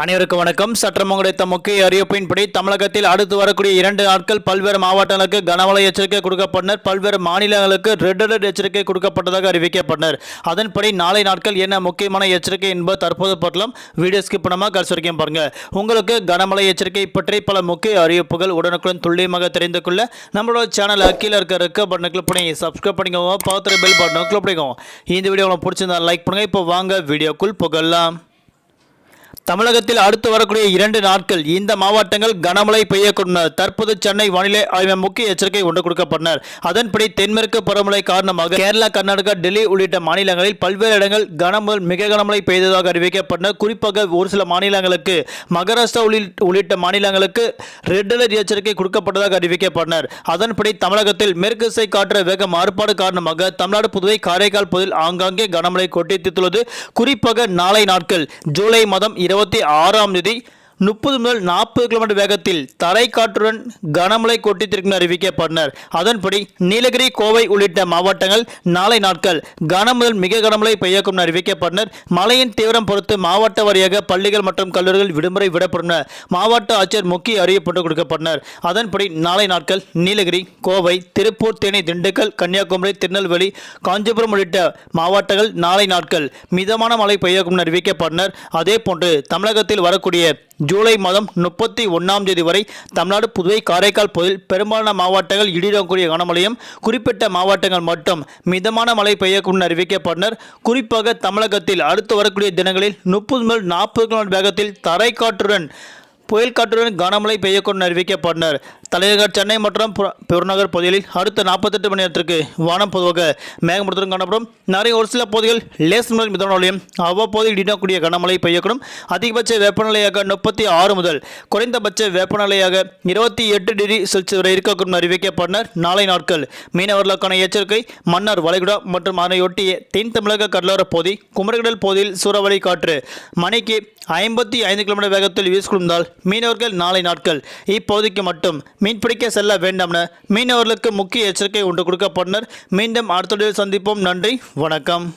அனைவருக்கும் வணக்கம். சற்றம் கிடைத்த முக்கிய அறிவிப்பின்படி தமிழகத்தில் அடுத்து வரக்கூடிய இரண்டு நாட்கள் பல்வேறு மாவட்டங்களுக்கு கனமழை எச்சரிக்கை கொடுக்கப்பட்டனர். பல்வேறு மாநிலங்களுக்கு ரெட் அலர்ட் எச்சரிக்கை கொடுக்கப்பட்டதாக அறிவிக்கப்பட்டனர். அதன்படி நாளை நாட்கள் என்ன முக்கியமான எச்சரிக்கை என்பது தற்போது பட்டலாம் வீடியோ ஸ்கிப் பண்ணாமல் கடைசி வரைக்கும் பாருங்க. உங்களுக்கு கனமழை எச்சரிக்கை பற்றி பல முக்கிய அறிவிப்புகள் உடனுக்குடன் துல்லியமாக தெரிந்து கொள்ள நம்மளோட சேனல் கீழே இருக்க இருக்க பட்டனை கிளிக் பண்ணி சப்ஸ்கிரைப் பண்ணிக்கோங்க. பார்த்துட்டு பெல் பட்டனை கிளிக் பண்ணிக்கோங்க. இந்த வீடியோ உங்களுக்கு பிடிச்சிருந்தா லைக் பண்ணுங்க. இப்போ வாங்க வீடியோக்குள் புகழலாம் தமிழகத்தில் அடுத்து வரக்கூடிய இரண்டு நாட்கள் இந்த மாவட்டங்கள் கனமழை பெய்யக்கூடும். தற்போது சென்னை வானிலை ஆய்வு முக்கிய எச்சரிக்கை ஒன்று கொடுக்கப்பட்டனர். அதன்படி தென்மேற்கு பருவமழை காரணமாக கேரளா கர்நாடகா டெல்லி உள்ளிட்ட மாநிலங்களில் பல்வேறு இடங்கள் கனமுதல் மிக கனமழை பெய்ததாக அறிவிக்கப்பட்டனர் குறிப்பாக ஒரு சில மாநிலங்களுக்கு மகாராஷ்டிரா உள்ளிட்ட உள்ளிட்ட மாநிலங்களுக்கு ரெட் அலர்ட் எச்சரிக்கை கொடுக்கப்பட்டதாக அறிவிக்கப்பட்டனர். அதன்படி தமிழகத்தில் மேற்கு திசை காற்று வேக மாறுபாடு காரணமாக தமிழ்நாடு புதுவை காரைக்கால் பகுதியில் ஆங்காங்கே கனமழை கொட்டித்துள்ளது. குறிப்பாக நாளை நாட்கள் ஜூலை மாதம் இருபத்தி ஆறாம் தேதி முப்பது முதல் நாற்பது கிலோமீட்டர் வேகத்தில் தரைக்காற்றுடன் கனமழை கொட்டித்திருக்கும் அறிவிக்கப்பட்டனர். அதன்படி நீலகிரி கோவை உள்ளிட்ட மாவட்டங்கள் நாளை நாட்கள் கன முதல் மிக கனமழை பெய்யக்கும் அறிவிக்கப்பட்டனர். மழையின் தீவிரம் பொறுத்து மாவட்ட வாரியாக பள்ளிகள் மற்றும் கல்லூரிகள் விடுமுறை விடப்பட்டனர் மாவட்ட ஆட்சியர் முக்கிய அறிவிப்பு கொடுக்கப்பட்டனர். அதன்படி நாளை நாட்கள் நீலகிரி கோவை திருப்பூர் தேனி திண்டுக்கல் கன்னியாகுமரி திருநெல்வேலி காஞ்சிபுரம் உள்ளிட்ட மாவட்டங்கள் நாளை நாட்கள் மிதமான மழை பெய்யக்கும் அறிவிக்கப்பட்டனர். அதே போன்று தமிழகத்தில் வரக்கூடிய ஜூலை மாதம் முப்பத்தி ஒன்றாம் தேதி வரை தமிழ்நாடு புதுவை காரைக்கால் பகுதியில் பெரும்பாலான மாவட்டங்கள் இடிடக்கூடிய கனமழையும் குறிப்பிட்ட மாவட்டங்கள் மட்டும் மிதமான மழை பெய்யக்கூடும் அறிவிக்கப்பட்டனர். குறிப்பாக தமிழகத்தில் அடுத்து வரக்கூடிய தினங்களில் முப்பது முதல் நாற்பது கிலோமீட்டர் வேகத்தில் தரைக்காற்றுடன் புயல் காற்றுடன் கனமழை பெய்யக்கூடும் அறிவிக்கப்பட்டனர். தலைநகர் சென்னை மற்றும் புற- பெருநகர் பகுதிகளில் அடுத்த நாற்பத்தெட்டு மணி நேரத்திற்கு வானம் பொதுவாக மேகமூட்டத்துடன் காணப்படும். நிறைய ஒரு சில பகுதிகள் லேஸ் முதல் மிதமான மழையும் அவ்வப்போது இடினக்கூடிய கனமழை பெய்யக்கூடும். அதிகபட்ச வெப்பநிலையாக முப்பத்தி ஆறு முதல் குறைந்தபட்ச வெப்பநிலையாக இருபத்தி எட்டு டிகிரி செல்சியஸ் வரை இருக்கக்கூடும் அறிவிக்கப்பட்டனர் நாளை நாட்கள் மீனவர்களுக்கான எச்சரிக்கை மன்னார் வளைகுடா மற்றும் அதனையொட்டிய தென் தமிழக கடலோர பகுதி குமரகடல் பகுதியில் சூறாவளி காற்று மணிக்கு ஐம்பத்தி ஐந்து கிலோமீட்டர் வேகத்தில் வீசிக்கொண்டால் மீனவர்கள் நாளை நாட்கள் இப்பகுதிக்கு மட்டும் மீன்பிடிக்க செல்ல வேண்டாம்னு மீனவர்களுக்கு முக்கிய எச்சரிக்கை ஒன்று கொடுக்கப்பட்டனர். மீண்டும் அடுத்த சந்திப்போம். நன்றி. வணக்கம்.